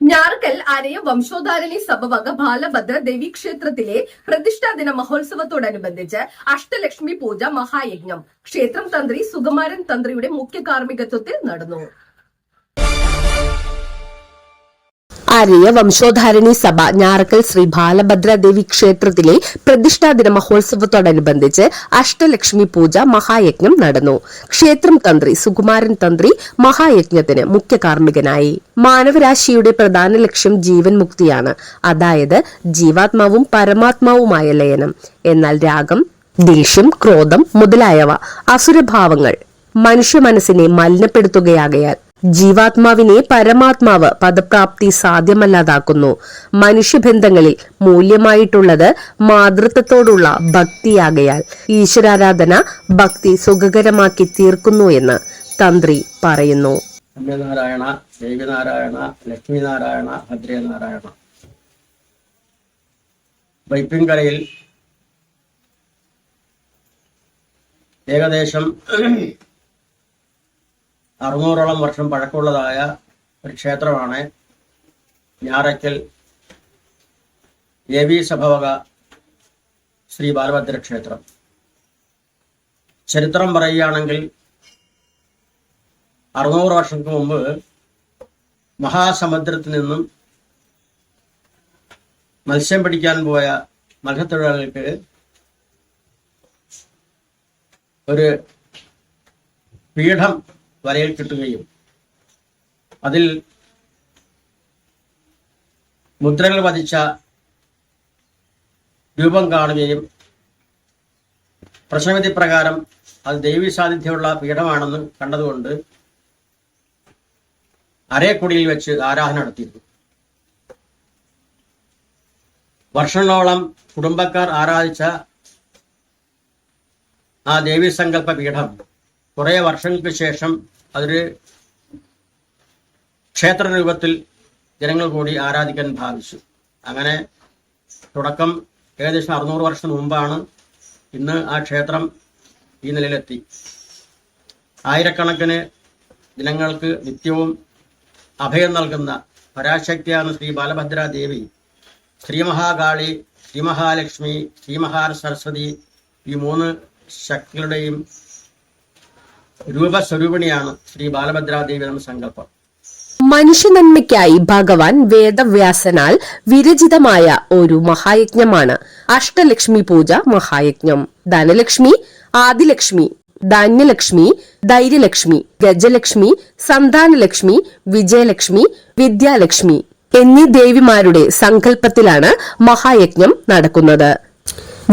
ഞാറക്കൽ അരയ വംശോധാരണി സഭ വക ബാലഭദ്ര ദേവീക്ഷേത്രത്തിലെ പ്രതിഷ്ഠാ ദിന മഹോത്സവത്തോടനുബന്ധിച്ച് അഷ്ടലക്ഷ്മി പൂജ മഹായജ്ഞം. ക്ഷേത്രം തന്ത്രി സുകുമാരൻ തന്ത്രിയുടെ മുഖ്യ കാർമ്മികത്വത്തിൽ നടന്നു. ആര്യ വംശോദ്ധാരണി സഭ ഞാറക്കൽ ശ്രീ ബാലഭദ്രദേവി ക്ഷേത്രത്തിലെ പ്രതിഷ്ഠാദിന മഹോത്സവത്തോടനുബന്ധിച്ച് അഷ്ടലക്ഷ്മി പൂജ മഹായജ്ഞം നടന്നു. ക്ഷേത്രം തന്ത്രി സുകുമാരൻ തന്ത്രി മഹായജ്ഞത്തിന് മുഖ്യ കാർമ്മികനായി. മാനവരാശിയുടെ പ്രധാന ലക്ഷ്യം ജീവൻ മുക്തിയാണ്. അതായത് ജീവാത്മാവും പരമാത്മാവുമായ ലയനം. എന്നാൽ രാഗം ദേഷ്യം ക്രോധം മുതലായവ അസുരഭാവങ്ങൾ മനുഷ്യ മനസ്സിനെ മലിനപ്പെടുത്തുകയാകയാൽ ജീവാത്മാവിനെ പരമാത്മാവ് പദപ്രാപ്തി സാധ്യമല്ലാതാക്കുന്നു. മനുഷ്യബന്ധങ്ങളിൽ മൂല്യമായിട്ടുള്ളത് മാതൃത്വത്തോടുള്ള ഭക്തിയാകയാൽ ഈശ്വരാരാധന ഭക്തി സുഖകരമാക്കി തീർക്കുന്നു എന്ന് തന്ത്രി പറയുന്നു. നാരായണ ദേവിനാരായണ ലക്ഷ്മിനാരായണ ഭദ്രനാരായണ. വൈപ്പിൻകരയിൽ ഏകദേശം അറുന്നൂറോളം വർഷം പഴക്കമുള്ളതായ ഒരു ക്ഷേത്രമാണ് ഞാറയ്ക്കൽ. ദേവീ സഭവക ശ്രീ ബാലഭദ്ര ക്ഷേത്രം. ചരിത്രം പറയുകയാണെങ്കിൽ അറുന്നൂറ് വർഷങ്ങൾക്ക് മുമ്പ് മഹാസമുദ്രത്തിൽ നിന്നും മത്സ്യം പിടിക്കാൻ പോയ മത്സ്യത്തൊഴിലാളികൾക്ക് ഒരു പീഠം വരയിൽ കിട്ടുകയും അതിൽ മുദ്രകൾ പതിച്ച രൂപം കാണുകയും പ്രശ്നവിധി പ്രകാരം അത് ദൈവീ സാന്നിധ്യമുള്ള പീഠമാണെന്ന് കണ്ടതുകൊണ്ട് അരേക്കുടിയിൽ വെച്ച് ആരാധന നടത്തിയിരുന്നു. വർഷങ്ങളോളം കുടുംബക്കാർ ആരാധിച്ച ആ ദേവീസങ്കല്പ പീഠം കുറെ വർഷങ്ങൾക്ക് ശേഷം അതൊരു ക്ഷേത്ര രൂപത്തിൽ ജനങ്ങൾ കൂടി ആരാധിക്കാൻ ഭാവിച്ചു. അങ്ങനെ തുടക്കം ഏകദേശം അറുന്നൂറ് വർഷം മുമ്പാണ് ഇന്ന് ആ ക്ഷേത്രം ഈ നിലയിലെത്തി. ആയിരക്കണക്കിന് ജനങ്ങൾക്ക് നിത്യവും അഭയം നൽകുന്ന പരാശക്തിയാണ് ശ്രീ ബാലഭദ്ര ദേവി. ശ്രീ മഹാകാളി ശ്രീ മഹാലക്ഷ്മി ശ്രീ മഹാസരസ്വതി ഈ മൂന്ന് ശക്തികളുടെയും രൂപസ്വരൂപിണിയാണ് ശ്രീ ബാലഭദ്രാദേവി എന്ന സങ്കല്പം. മനുഷ്യനന്മയ്ക്കായി ഭഗവാൻ വേദവ്യാസനാൽ വിരചിതമായ ഒരു മഹായജ്ഞമാണ്. അഷ്ടലക്ഷ്മി പൂജ മഹായജ്ഞം. ധനലക്ഷ്മി ആദിലക്ഷ്മി ധാന്യലക്ഷ്മി ധൈര്യലക്ഷ്മി ഗജലക്ഷ്മി സന്താനലക്ഷ്മി വിജയലക്ഷ്മി വിദ്യാലക്ഷ്മി എന്നീ ദേവിമാരുടെ സങ്കല്പത്തിലാണ് മഹായജ്ഞം നടക്കുന്നത്.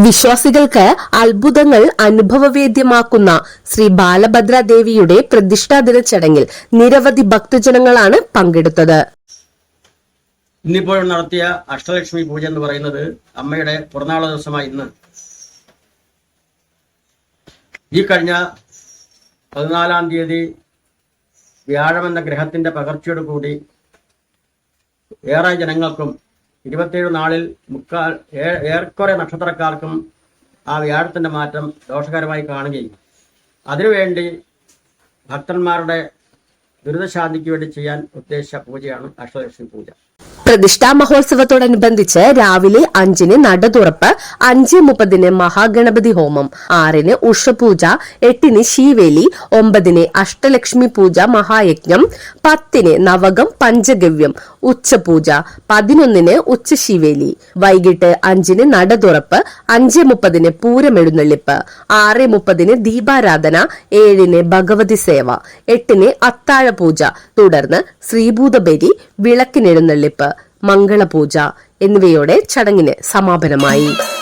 വിശ്വാസികൾക്ക് അത്ഭുതങ്ങൾ അനുഭവവേദ്യമാക്കുന്ന ശ്രീ ബാലഭദ്ര ദേവിയുടെ പ്രതിഷ്ഠാദിന ചടങ്ങിൽ നിരവധി ഭക്തജനങ്ങളാണ് പങ്കെടുത്തത്. ഇന്നിപ്പോൾ നടത്തിയ അഷ്ടലക്ഷ്മി പൂജ എന്ന് പറയുന്നത് അമ്മയുടെ പിറന്നാള ദിവസമായി ഇന്ന്. ഈ കഴിഞ്ഞ പതിനാലാം തീയതി വ്യാഴം എന്ന ഗ്രഹത്തിന്റെ പകർച്ചയോട് കൂടി ഏറെ ജനങ്ങൾക്കും ഇരുപത്തിയേഴ് നാളിൽ മുക്കാൽ ഏറെക്കുറെ നക്ഷത്രക്കാർക്കും ആ വ്യാഴത്തിന്റെ മാറ്റം ദോഷകരമായി കാണുകയും അതിനുവേണ്ടി ഭക്തന്മാരുടെ ദുരിതശാന്തിക്ക് വേണ്ടി ചെയ്യാൻ ഉദ്ദേശിച്ച പൂജയാണ് അഷ്ടലക്ഷ്മി പൂജ. പ്രതിഷ്ഠാ മഹോത്സവത്തോടനുബന്ധിച്ച് രാവിലെ അഞ്ചിന് നട തുറപ്പ് അഞ്ച് മുപ്പതിന് മഹാഗണപതി ഹോമം ആറിന് ഉഷപൂജ എട്ടിന് ശീവേലി ഒമ്പതിന് അഷ്ടലക്ഷ്മി പൂജ മഹായജ്ഞം പത്തിന് നവകം പഞ്ചഗവ്യം ഉച്ചപൂജ പതിനൊന്നിന് ഉച്ചശീവേലി വൈകിട്ട് അഞ്ചിന് നട തുറപ്പ് അഞ്ച് മുപ്പതിന് പൂരമെഴുന്നള്ളിപ്പ് ആറ് മുപ്പതിന് ദീപാരാധന ഏഴിന് ഭഗവതി സേവ എട്ടിന് അത്താഴ പൂജ തുടർന്ന് ശ്രീഭൂതബലി വിളക്കിനെഴുന്നള്ളിപ്പ്. മംഗളപൂജ എന്നിവയോടെ ചടങ്ങിന് സമാപനമായി.